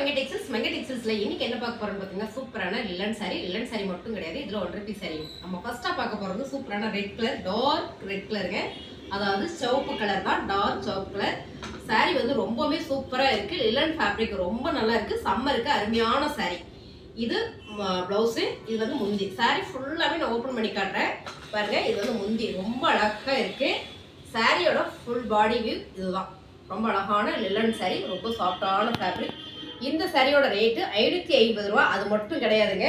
மங்க டெக்ஸஸ் மங்க என்ன பார்க்க போகிறோம்னு பார்த்தீங்கன்னா சூப்பரான லில்லன் சாரி லில்லன் சாரி மட்டும் கிடையாது இதில் ஒன்றரை பீஸ் சாரி நம்ம ஃபஸ்ட்டாக பார்க்க போகிறது சூப்பரான ரெட் கலர் டார்க் ரெட் கலருங்க அதாவது சிவப்பு கலர் தான் டார்க் சிவப்பு கலர் சாரி வந்து ரொம்பவே சூப்பராக இருக்குது லில்லன் ஃபேப்ரிக் ரொம்ப நல்லா இருக்குது சம்மருக்கு அருமையான சாரி இது ப்ளவுஸு இது வந்து முந்தி. சாரி ஃபுல்லாகவே நான் ஓப்பன் பண்ணி காட்டுறேன். பாருங்கள் இது வந்து முந்தி. ரொம்ப அழகாக இருக்குது சாரியோட ஃபுல் பாடி வியூ இதுதான். ரொம்ப அழகான லில்லன் சாரி ரொம்ப சாஃப்டான ஃபேப்ரிக் இந்த சரியோட ரேட்டு ஐநூற்றி ஐம்பது ரூபா. அது மட்டும் கிடையாதுங்க.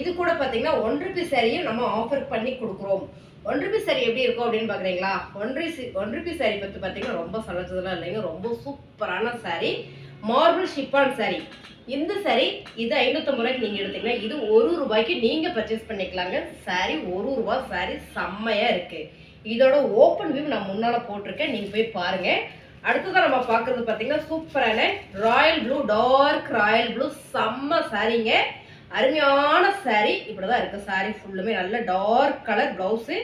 இது கூட பார்த்தீங்கன்னா ஒன் ருபீஸ் சரியும் நம்ம ஆஃபர் பண்ணி கொடுக்குறோம். ஒன் ருபீஸ் சரி எப்படி இருக்கும் அப்படின்னு பார்க்குறீங்களா one C one rupees sari பற்றி பார்த்தீங்கன்னா ரொம்ப சலச்சதெல்லாம் இல்லைங்க. ரொம்ப சூப்பரான சாரி மார்பிள் ஷிப்பான் சாரி இந்த சாரி இது ஐநூற்றம்பது ரூபாய்க்கு நீங்கள் எடுத்தீங்கன்னா இது ஒரு ரூபாய்க்கு நீங்கள் பர்ச்சேஸ் பண்ணிக்கலாங்க. சாரி ஒரு ரூபா. சாரி செம்மையாக இருக்குது இதோட ஓப்பன் வியூ நான் முன்னால் போட்டிருக்கேன். நீங்கள் போய் பாருங்கள் அடுத்ததான் நம்ம பார்க்குறது பார்த்தீங்கன்னா சூப்பரான royal blue dark royal blue செம்ம சாரீங்க அருமையான சாரீ இப்படி தான் இருக்குது சாரீ ஃபுல்லுமே நல்ல டார்க் கலர் ப்ளவுஸு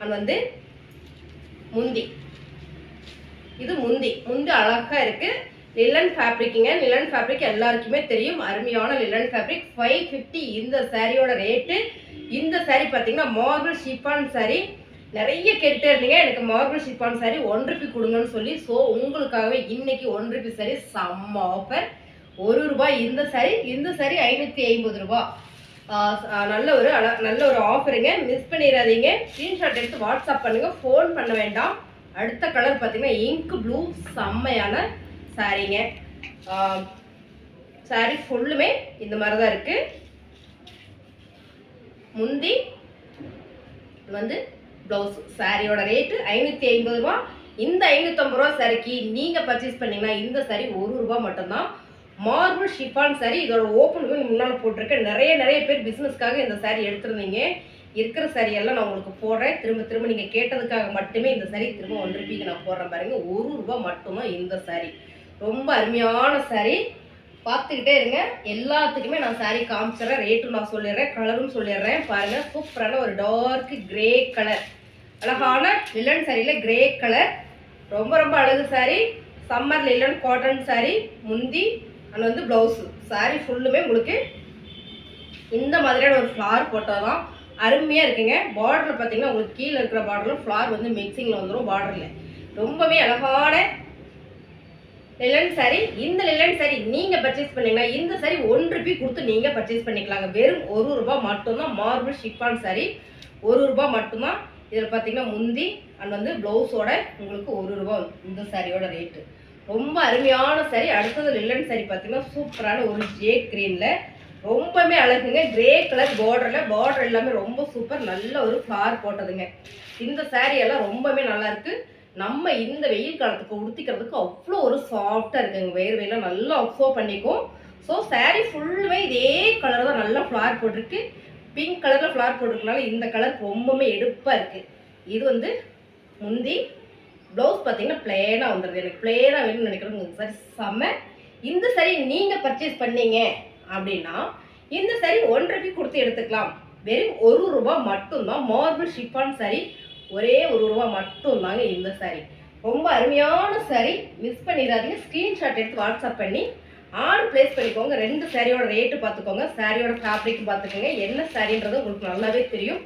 அண்ட் வந்து முந்தி. இது முந்தி. முந்தி அழகாக இருக்குது லிலன் ஃபேப்ரிக்குங்க லிலன் ஃபேப்ரிக் எல்லாருக்குமே தெரியும். அருமையான லிலன் ஃபேப்ரிக் ஃபைவ் ஃபிஃப்டி இந்த சாரியோட ரேட்டு இந்த சாரீ பார்த்தீங்கன்னா மார்பிள் ஷிஃபான் சாரீ நிறைய கேட்டுட்டே இருந்தீங்க. எனக்கு marble chiffon sari one rupee கொடுங்கன்னு சொல்லி ஸோ உங்களுக்காகவே இன்னைக்கு ஒன் ருபி சாரி செம்ம ஆஃபர் ஒரு ரூபாய் இந்த சாரி இந்த சாரி ஐநூற்றி ஐம்பது ரூபா. நல்ல ஒரு நல்ல ஒரு ஆஃபருங்க மிஸ் பண்ணிடாதீங்க. ஸ்க்ரீன்ஷாட் எடுத்து வாட்ஸ்அப் பண்ணுங்கள் ஃபோன் பண்ண வேண்டாம். அடுத்த கலர் பார்த்தீங்கன்னா இங்க் ப்ளூ செம்மையான சாரீங்க சாரி ஃபுல்லுமே இந்த மாதிரி தான் இருக்குது முந்தி வந்து ப்ளவுஸ் சாரியோட ரேட்டு ஐநூற்றி ஐம்பது ரூபா. இந்த ஐநூற்றம்பது ரூபா சாரிக்கு நீங்கள் பர்ச்சேஸ் பண்ணிங்கன்னா இந்த சாரி ஒரு ரூபா மட்டும்தான். மார்பிள் ஷிஃபான் சாரி இதோட ஓப்பன் முன்னால் போட்டிருக்கேன். நிறைய நிறைய பேர் பிஸ்னஸ்க்காக இந்த சாரி எடுத்துருந்தீங்க. இருக்கிற சாரி எல்லாம் நான் உங்களுக்கு போடுறேன். திரும்ப திரும்ப நீங்கள் கேட்டதுக்காக மட்டுமே இந்த சாரி திரும்ப ஒன் ருபிக்கு நான் போடுறேன் பாருங்கள் ஒரு ரூபா மட்டும்தான் இந்த சாரி ரொம்ப அருமையான சாரி பார்த்துக்கிட்டே இருங்க. எல்லாத்துக்குமே நான் சாரி காமிச்சிடுறேன். ரேட்டும் நான் சொல்லிடுறேன். கலரும் சொல்லிடுறேன். பாருங்க சூப்பரான ஒரு டார்க் கிரே கலர் அழகான லிலன் சாரியில் கிரே கலர் ரொம்ப ரொம்ப அழகு sari summer linen cotton sari முந்தி அண்ட் வந்து ப்ளவுஸு சாரி ஃபுல்லுமே உங்களுக்கு இந்த மாதிரியான ஒரு ஃப்ளார் போட்டால் தான் அருமையாக இருக்குங்க பார்டரில் பார்த்தீங்கன்னா உங்களுக்கு கீழே இருக்கிற பார்டரில் ஃப்ளார் வந்து மிக்சிங்கில் வந்துடும் பார்டரில் ரொம்பவே அழகான லிலன் சாரி இந்த லிலன் சாரி நீங்கள் பர்ச்சேஸ் பண்ணீங்கன்னா இந்த சாரி ஒன் ருபி கொடுத்து நீங்கள் பர்ச்சேஸ் பண்ணிக்கலாங்க. வெறும் ஒரு ரூபாய் மட்டும்தான். மார்பிள் ஷிஃபான் சாரி ஒரு ரூபாய் மட்டும்தான். இதில் பார்த்தீங்கன்னா முந்தி அண்ட் வந்து ப்ளவுஸோட உங்களுக்கு ஒரு ரூபா இந்த சாரியோட ரேட்டு ரொம்ப அருமையான சாரி. அடுத்தது லில்லன் சாரி பார்த்தீங்கன்னா சூப்பரான ஒரு ஜே க்ரீனில் ரொம்பவுமே அழகுங்க. கிரே கலர் பார்டரில் பார்டர் எல்லாமே ரொம்ப சூப்பர் நல்ல ஒரு ஃப்ளார் போட்டதுங்க. இந்த சாரி எல்லாம் ரொம்பவே நல்லாயிருக்கு நம்ம இந்த வெயில் காலத்துக்கு உடுத்திக்கிறதுக்கு அவ்வளோ ஒரு சாஃப்டாக இருக்குங்க. வேர்வையெல்லாம் நல்லா அப்சர்வ் பண்ணிக்கும். ஸோ சாரீ ஃபுல்லுமே இதே கலர் தான் நல்லா ஃப்ளார் போட்டிருக்கு. பிங்க் கலரில் ஃப்ளார் போட்டிருக்கனால இந்த கலர் ரொம்பவுமே எடுப்பாக இருக்குது இது வந்து முந்தி ப்ளவுஸ் பார்த்தீங்கன்னா பிளேனாக வந்துடுது எனக்கு பிளேனாக வேணும்னு நினைக்கிறேன் சாரி செம்ம. இந்த சாரி நீங்கள் பர்ச்சேஸ் பண்ணீங்க அப்படின்னா இந்த சாரி ஒன்றரை கொடுத்து எடுத்துக்கலாம். வெறும் ஒரு ரூபாய் மட்டும்தான். மார்பிள் ஷிஃபான் சாரி ஒரே ஒரு ரூபா மட்டும்தாங்க இந்த சாரி ரொம்ப அருமையான சாரி மிஸ் பண்ணிடாதீங்க. ஸ்க்ரீன்ஷாட் எடுத்து வாட்ஸ்அப் பண்ணி ஆர்டர் ப்ளேஸ் பண்ணிக்கோங்க. ரெண்டு சாரியோட ரேட்டு பார்த்துக்கோங்க. சாரியோட ஃபேப்ரிக் பார்த்துக்கோங்க. என்ன சாரின்றது உங்களுக்கு நல்லாவே தெரியும்.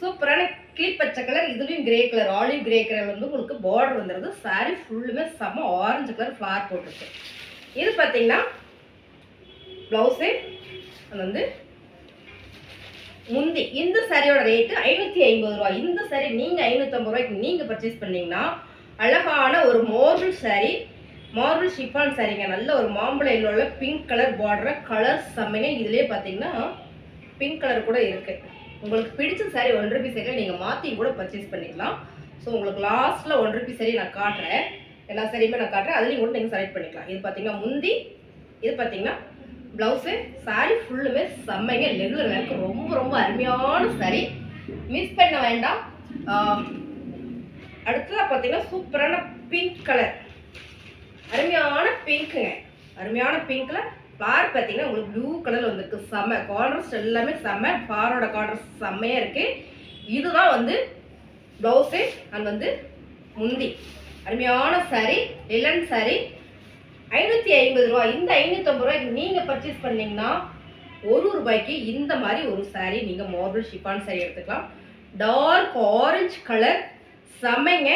சூப்பரான கிளிப் பச்சை கலர் இதுலேயும் grey colour olive grey colour வந்து உங்களுக்கு பார்டர் வந்துடுது சாரி ஃபுல்லுமே செம்ம ஆரஞ்சு கலர் ஃப்ளார் போட்டிருக்கு. இது பார்த்தீங்கன்னா ப்ளவுஸு அது வந்து முந்தி இந்த சாரியோட ரேட்டு ஐநூற்றி ஐம்பது ரூபா இந்த சாரி நீங்கள் ஐநூற்றம்பது ரூபாய்க்கு நீங்கள் பர்ச்சேஸ் பண்ணிங்கன்னா அழகான ஒரு மார்பிள் சாரி மார்பிள் ஷிஃபான் சாரிங்க நல்ல ஒரு மாம்பழ உள்ள பிங்க் கலர் பார்டர் கலர் செம்மைங்க. இதுலேயே பார்த்தீங்கன்னா பிங்க் கலர் கூட இருக்குது உங்களுக்கு பிடிச்ச சாரி ஒன் ருபி சாரியில் நீங்கள் மாற்றி கூட பர்ச்சேஸ் பண்ணிக்கலாம். ஸோ உங்களுக்கு லாஸ்ட்டில் ஒன் ருபி சாரி நான் காட்டுறேன். எல்லா சாரியுமே நான் காட்டுறேன். அதுலேயும் கூட நீங்கள் செலக்ட் பண்ணிக்கலாம். இது பார்த்தீங்கன்னா முந்தி இது பார்த்தீங்கன்னா ப்ளவுஸு சாரி ஃபுல்லுமே செம்மைங்க. லெகுலர் எனக்கு ரொம்ப ரொம்ப அருமையான சாரி மிஸ் பண்ண வேண்டாம். அடுத்ததாக பார்த்தீங்கன்னா சூப்பரான பிங்க் கலர் அருமையான பிங்க்குங்க அருமையான பிங்க்கில் ஃப்ளார் பார்த்தீங்கன்னா உங்களுக்கு ப்ளூ கலரில் வந்திருக்கு. செம்ம கார்னர்ஸ் எல்லாமே செம்ம. ஃப்ளாரோட கார்னர்ஸ் செம்மையாக இருக்குது இதுதான் வந்து ப்ளவுஸு அண்ட் வந்து முந்தி. அருமையான சாரி லிலன் சாரி ஐநூற்றி ஐம்பது ரூபா இந்த ஐநூற்றம்பது ரூபாய்க்கு நீங்கள் பர்ச்சேஸ் பண்ணிங்கன்னா ஒரு ரூபாய்க்கு இந்த மாதிரி ஒரு சாரீ நீங்கள் மார்பிள் ஷிஃபான் சாரீ எடுத்துக்கலாம். டார்க் ஆரஞ்சு கலர் செமைங்க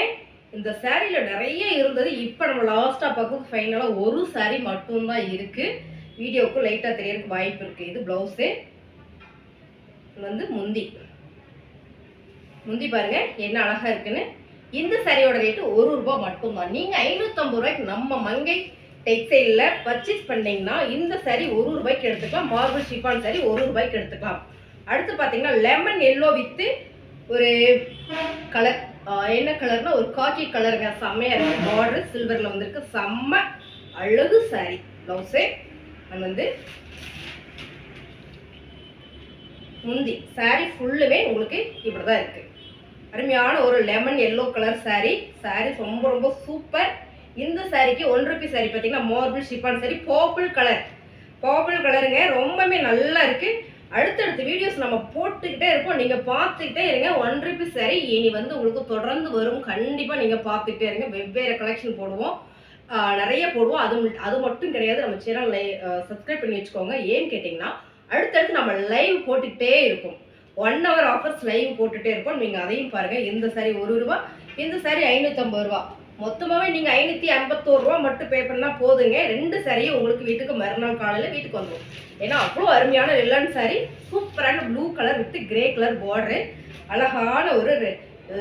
இந்த சாரியில் நிறைய இருந்தது. இப்போ நம்ம லாஸ்ட்டாக பார்க்கும் ஃபைனலாக ஒரு சாரீ மட்டும்தான் இருக்குது வீடியோவுக்கு லைட்டாக தெரியறதுக்கு வாய்ப்பு இருக்குது இது ப்ளவுஸு வந்து முந்தி. முந்தி பாருங்க என்ன அழகாக இருக்குன்னு. இந்த சாரியோட ரேட்டு ஒரு ரூபாய் மட்டும்தான். நீங்கள் ஐநூற்றம்பது ரூபாய்க்கு நம்ம மங்கை டெக்ஸ்டைலில் பர்ச்சேஸ் பண்ணிங்கன்னா இந்த சரி ஒரு ரூபாய்க்கு எடுத்துக்கலாம். மார்பிள் ஷிஃபான் சரி ஒரு ரூபாய்க்கு எடுத்துக்கலாம். அடுத்து பார்த்தீங்கன்னா லெமன் எல்லோ வித்து ஒரு கலர் என்ன கலர்னா ஒரு காக்கி கலருங்க செம்மையாக இருக்குது பார்டர் சில்வரில் வந்திருக்கு. செம்ம அழகு சாரி ப்ளவுஸு அது வந்து முந்தி சாரி ஃபுல்லுமே உங்களுக்கு இப்படி தான் இருக்குது அருமையான ஒரு lemon yellow colour sari saree ரொம்ப ரொம்ப சூப்பர் இந்த சாரிக்கு ஒன் ருபி saree பார்த்தீங்கன்னா marble chiffon sari purple colour purple கலருங்க ரொம்பவே நல்லா இருக்குது அடுத்தடுத்த வீடியோஸ் நம்ம போட்டுக்கிட்டே இருப்போம். நீங்கள் பார்த்துக்கிட்டே இருங்க. ஒன் ருபி சாரி இனி வந்து உங்களுக்கு தொடர்ந்து வரும். கண்டிப்பாக நீங்கள் பார்த்துக்கிட்டே இருங்க. வெவ்வேறு கலெக்ஷன் போடுவோம். நிறைய போடுவோம். அது அது மட்டும் கிடையாது. நம்ம சேனல் சப்ஸ்கிரைப் பண்ணி வச்சுக்கோங்க. ஏன்னு கேட்டிங்கன்னா அடுத்தடுத்து நம்ம லைவ் போட்டுக்கிட்டே இருப்போம். ஒன் ஹவர் ஆஃபர்ஸ் லைவ் போட்டுகிட்டே இருப்போம். நீங்கள் அதையும் பாருங்கள் இந்த சாரி ஒரு ரூபா இந்த சாரி ஐநூற்றம்பது ரூபா. மொத்தமாகவே நீங்கள் ஐநூற்றி ஐம்பத்தோரு ரூபா மட்டும் பே பண்ணால் போதுங்க. ரெண்டு சாரியும் உங்களுக்கு வீட்டுக்கு மறுநாள் காலையில் வீட்டுக்கு வந்துடும் ஏன்னா அவ்வளோ அருமையான லெல்லன் சாரி சூப்பரான blue colour with grey colour border அழகான ஒரு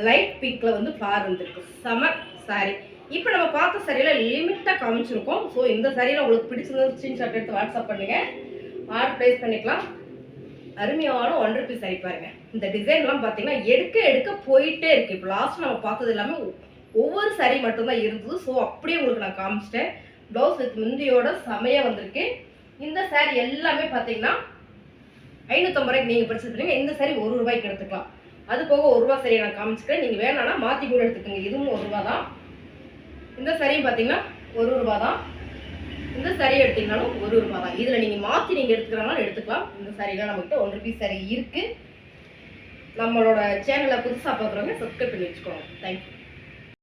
லைட் பிங்கில் வந்து ஃப்ளார் வந்துருக்கு. செம சாரி இப்போ நம்ம பார்த்த சரியில் லிமிட்டாக காமிச்சிருக்கோம். ஸோ இந்த சரியில் உங்களுக்கு பிடிச்சிருந்தது ஸ்க்ரீன்ஷாட் எடுத்து வாட்ஸ்அப் பண்ணுங்கள் ஆர்டர் ப்ளேஸ் பண்ணிக்கலாம். அருமையான ஒன் ருபி சரி பாருங்கள் இந்த டிசைன்லாம் பார்த்தீங்கன்னா எடுக்க எடுக்க போயிட்டே இருக்குது இப்போ லாஸ்ட் நம்ம பார்த்தது எல்லாமே ஒவ்வொரு சாரி மட்டும்தான் இருந்தது. ஸோ அப்படியே உங்களுக்கு நான் காமிச்சிட்டேன். ப்ளவுஸ் வித் முந்தியோட செமையாக வந்திருக்கு. இந்த சாரி எல்லாமே பார்த்தீங்கன்னா ஐநூற்றம்பது ரூபாய்க்கு நீங்கள் பர்ச்சேஸ் பண்ணுங்க இந்த சாரி ஒரு ரூபாய்க்கு எடுத்துக்கலாம். அது போக ஒரு ரூபா சரியை நான் காமிச்சிக்கிறேன். நீங்கள் வேணாம்னா மாற்றி கூட எடுத்துக்கோங்க. இதுவும் ஒரு ரூபா தான். இந்த சரியும் பார்த்தீங்கன்னா ஒரு ரூபா தான். இந்த சரி எடுத்தீங்கனாலும் ஒரு ரூபா தான். இதில் நீங்கள் மாற்றி நீங்கள் எடுத்துக்கிறாங்களும் எடுத்துக்கலாம். இந்த சரிலாம் நம்மகிட்ட ஒன் ருபீஸ் சரி இருக்குது நம்மளோட சேனலை புதுசாக பார்க்குறவங்க சப்ஸ்கிரைப் பண்ணி வச்சுக்கோங்க. தேங்க்யூ